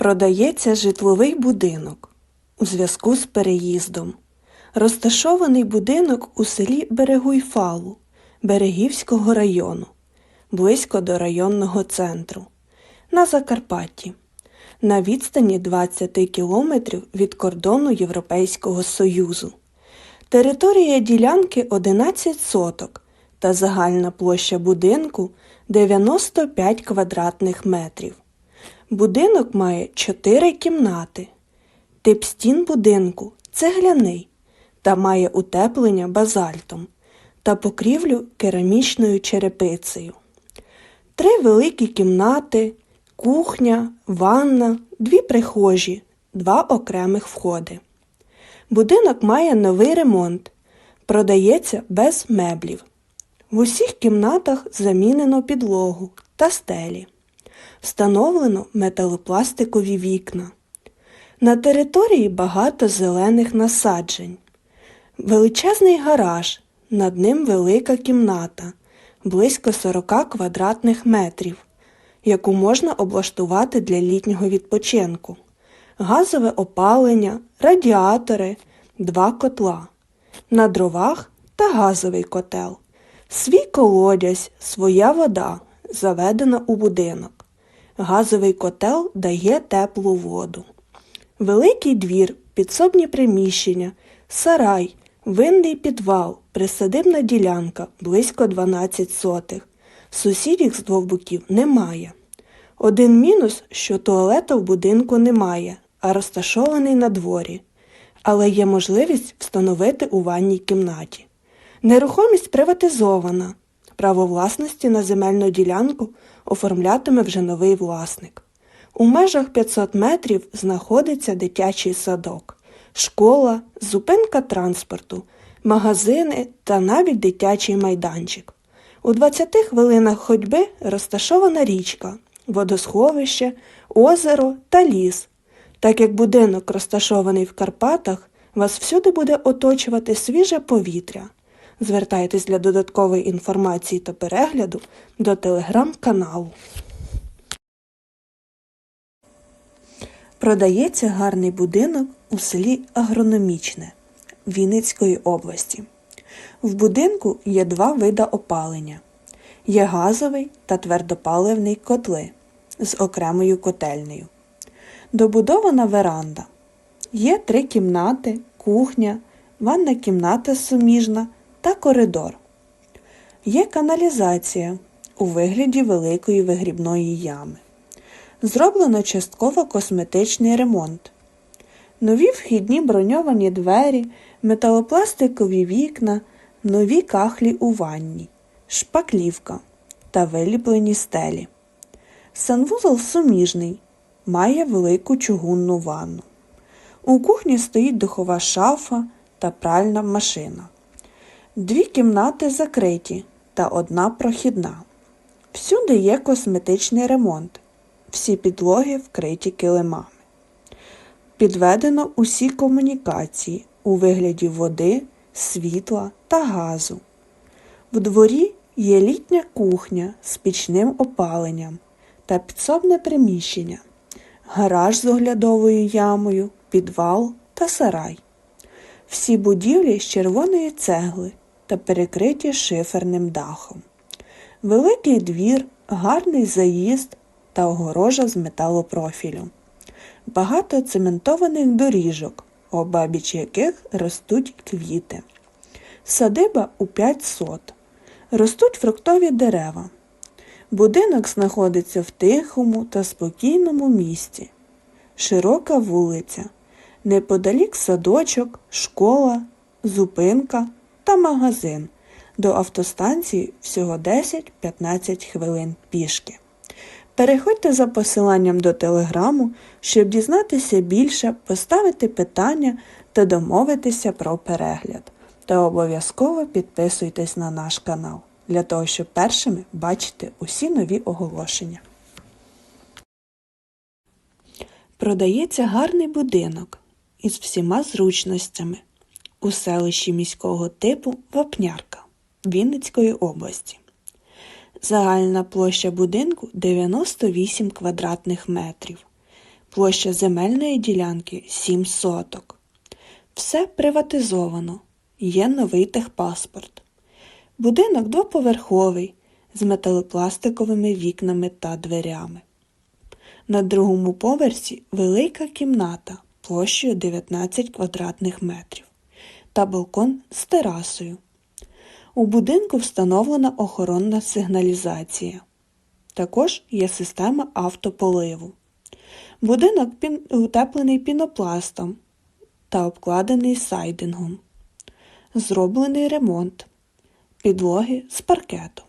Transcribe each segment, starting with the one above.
Продається житловий будинок у зв'язку з переїздом. Розташований будинок у селі Берегуйфалу Берегівського району, близько до районного центру, на Закарпатті, на відстані 20 кілометрів від кордону Європейського Союзу. Територія ділянки 11 соток та загальна площа будинку 95 квадратних метрів. Будинок має 4 кімнати. Тип стін будинку цегляний та має утеплення базальтом та покрівлю керамічною черепицею. Три великі кімнати, кухня, ванна, дві прихожі, два окремих входи. Будинок має новий ремонт, продається без меблів. В усіх кімнатах замінено підлогу та стелі. Встановлено металопластикові вікна. На території багато зелених насаджень. Величезний гараж, над ним велика кімната, близько 40 квадратних метрів, яку можна облаштувати для літнього відпочинку, газове опалення, радіатори, два котла, на дровах та газовий котел, свій колодязь, своя вода, заведена у будинок. Газовий котел дає теплу воду. Великий двір, підсобні приміщення, сарай, винний підвал, присадибна ділянка близько 12 сотих. Сусідів з двох боків немає. Один мінус, що туалета в будинку немає, а розташований на дворі. Але є можливість встановити у ванній кімнаті. Нерухомість приватизована. Право власності на земельну ділянку оформлятиме вже новий власник. У межах 500 метрів знаходиться дитячий садок, школа, зупинка транспорту, магазини та навіть дитячий майданчик. У 20 хвилинах ходьби розташована річка, водосховище, озеро та ліс. Так як будинок розташований в Карпатах, вас всюди буде оточувати свіже повітря. Звертайтесь для додаткової інформації та перегляду до телеграм-каналу. Продається гарний будинок у селі Агрономічне Вінницької області. В будинку є два вида опалення. Є газовий та твердопаливний котли з окремою котельнею. Добудована веранда. Є три кімнати, кухня, ванна кімната суміжна та коридор. Є каналізація у вигляді великої вигрібної ями. Зроблено частково косметичний ремонт. Нові вхідні броньовані двері, металопластикові вікна, нові кахлі у ванні, шпаклівка та виліплені стелі. Санвузол суміжний, має велику чугунну ванну. У кухні стоїть духова шафа та пральна машина. Дві кімнати закриті та одна прохідна. Всюди є косметичний ремонт. Всі підлоги вкриті килимами. Підведено усі комунікації у вигляді води, світла та газу. В дворі є літня кухня з пічним опаленням та підсобне приміщення, гараж з оглядовою ямою, підвал та сарай. Всі будівлі з червоної цегли та перекриті шиферним дахом. Великий двір, гарний заїзд та огорожа з металопрофілю. Багато цементованих доріжок, обабіч яких ростуть квіти. Садиба у 5 сот. Ростуть фруктові дерева. Будинок знаходиться в тихому та спокійному місці. Широка вулиця. Неподалік садочок, школа, зупинка та магазин. До автостанції всього 10-15 хвилин пішки. Переходьте за посиланням до телеграму, щоб дізнатися більше, поставити питання та домовитися про перегляд. Та обов'язково підписуйтесь на наш канал, для того, щоб першими бачити усі нові оголошення. Продається гарний будинок із всіма зручностями у селищі міського типу Вапнярка Вінницької області. Загальна площа будинку 98 квадратних метрів. Площа земельної ділянки 7 соток. Все приватизовано. Є новий техпаспорт. Будинок двоповерховий з металопластиковими вікнами та дверями. На другому поверсі велика кімната площею 19 квадратних метрів та балкон з терасою. У будинку встановлена охоронна сигналізація. Також є система автополиву. Будинок утеплений пінопластом та обкладений сайдингом. Зроблений ремонт підлоги з паркету.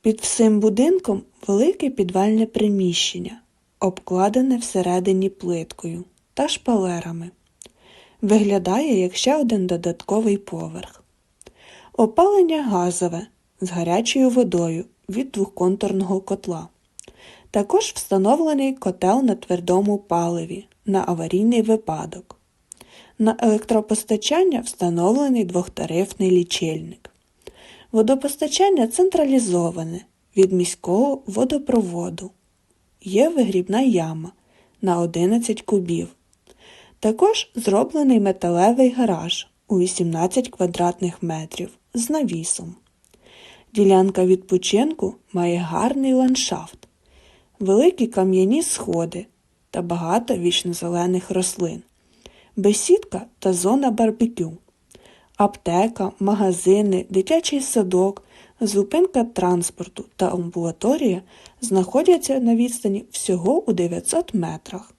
Під всім будинком велике підвальне приміщення, обкладене всередині плиткою та шпалерами. Виглядає як ще один додатковий поверх. Опалення газове з гарячою водою від двохконтурного котла. Також встановлений котел на твердому паливі на аварійний випадок. На електропостачання встановлений двохтарифний лічильник. Водопостачання централізоване від міського водопроводу. Є вигрібна яма на 11 кубів. Також зроблений металевий гараж у 18 квадратних метрів з навісом. Ділянка відпочинку має гарний ландшафт, великі кам'яні сходи та багато вічнозелених рослин, бесідка та зона барбекю, аптека, магазини, дитячий садок, зупинка транспорту та амбулаторія знаходяться на відстані всього у 900 метрах.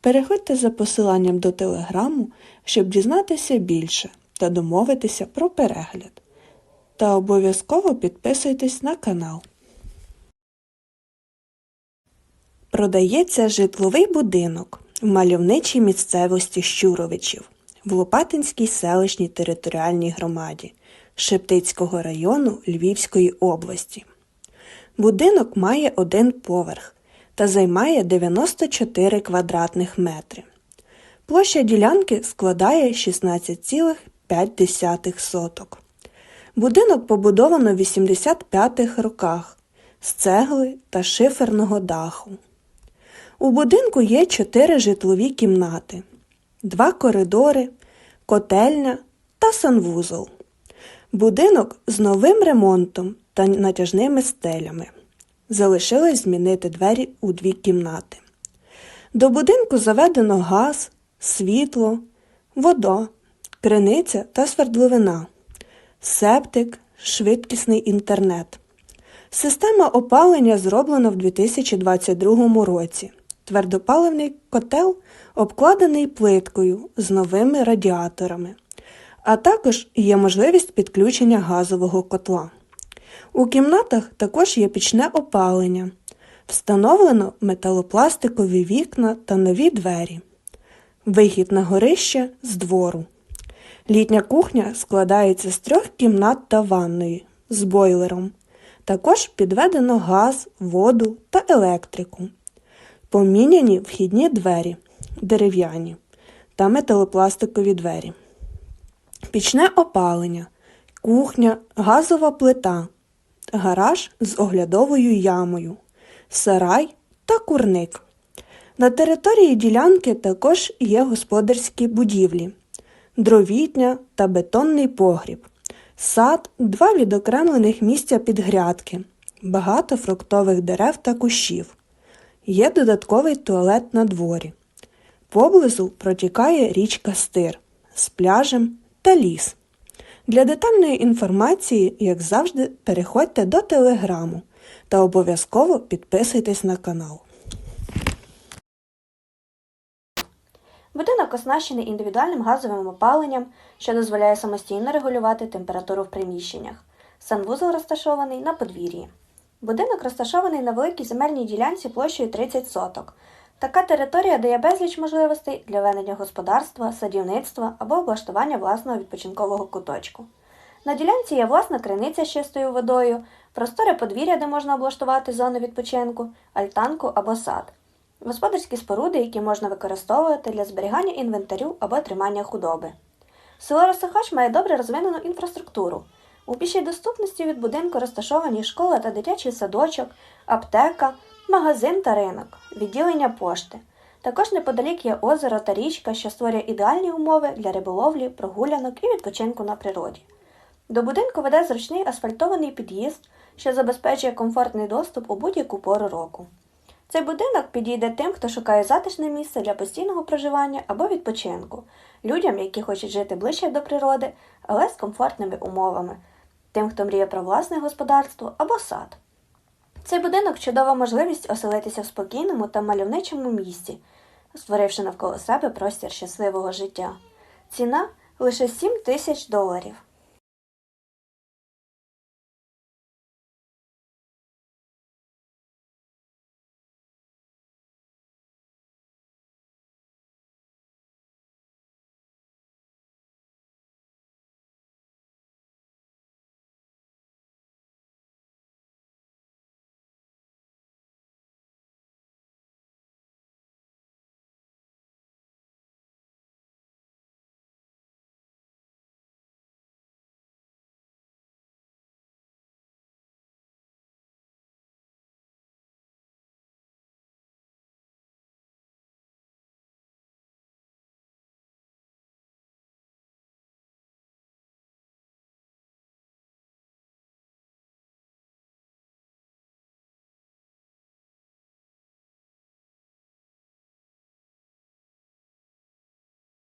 Переходьте за посиланням до телеграму, щоб дізнатися більше та домовитися про перегляд. Та обов'язково підписуйтесь на канал. Продається житловий будинок в мальовничій місцевості Щуровичів в Лопатинській селищній територіальній громаді Шептицького району Львівської області. Будинок має один поверх та займає 94 квадратних метри. Площа ділянки складає 16,5 соток. Будинок побудовано в 85-х роках з цегли та шиферного даху. У будинку є чотири житлові кімнати, два коридори, котельня та санвузол. Будинок з новим ремонтом та натяжними стелями. Залишилось змінити двері у дві кімнати. До будинку заведено газ, світло, вода, криниця та свердловина, септик, швидкісний інтернет. Система опалення зроблена в 2022 році. Твердопаливний котел обкладений плиткою з новими радіаторами, а також є можливість підключення газового котла. У кімнатах також є пічне опалення. Встановлено металопластикові вікна та нові двері. Вихід на горище з двору. Літня кухня складається з трьох кімнат та ванної з бойлером. Також підведено газ, воду та електрику. Поміняні вхідні двері дерев'яні та металопластикові двері. Пічне опалення, кухня, газова плита, гараж з оглядовою ямою, сарай та курник. На території ділянки також є господарські будівлі, дровітня та бетонний погріб, сад, два відокремлених місця під грядки, багато фруктових дерев та кущів. Є додатковий туалет на дворі. Поблизу протікає річка Стир з пляжем та ліс. Для детальної інформації, як завжди, переходьте до телеграму та обов'язково підписуйтесь на канал. Будинок оснащений індивідуальним газовим опаленням, що дозволяє самостійно регулювати температуру в приміщеннях. Санвузол розташований на подвір'ї. Будинок розташований на великій земельній ділянці площею 30 соток. Така територія дає безліч можливостей для ведення господарства, садівництва або облаштування власного відпочинкового куточку. На ділянці є власна криниця з чистою водою, просторе подвір'я, де можна облаштувати зону відпочинку, альтанку або сад, господарські споруди, які можна використовувати для зберігання інвентарю або тримання худоби. Село Росохач має добре розвинену інфраструктуру. У пішій доступності від будинку розташовані школа та дитячий садочок, аптека, магазин та ринок, відділення пошти. Також неподалік є озеро та річка, що створює ідеальні умови для риболовлі, прогулянок і відпочинку на природі. До будинку веде зручний асфальтований під'їзд, що забезпечує комфортний доступ у будь-яку пору року. Цей будинок підійде тим, хто шукає затишне місце для постійного проживання або відпочинку, людям, які хочуть жити ближче до природи, але з комфортними умовами, тим, хто мріє про власне господарство або сад. Цей будинок чудова можливість оселитися в спокійному та мальовничому місті, створивши навколо себе простір щасливого життя. Ціна лише 7 тисяч доларів.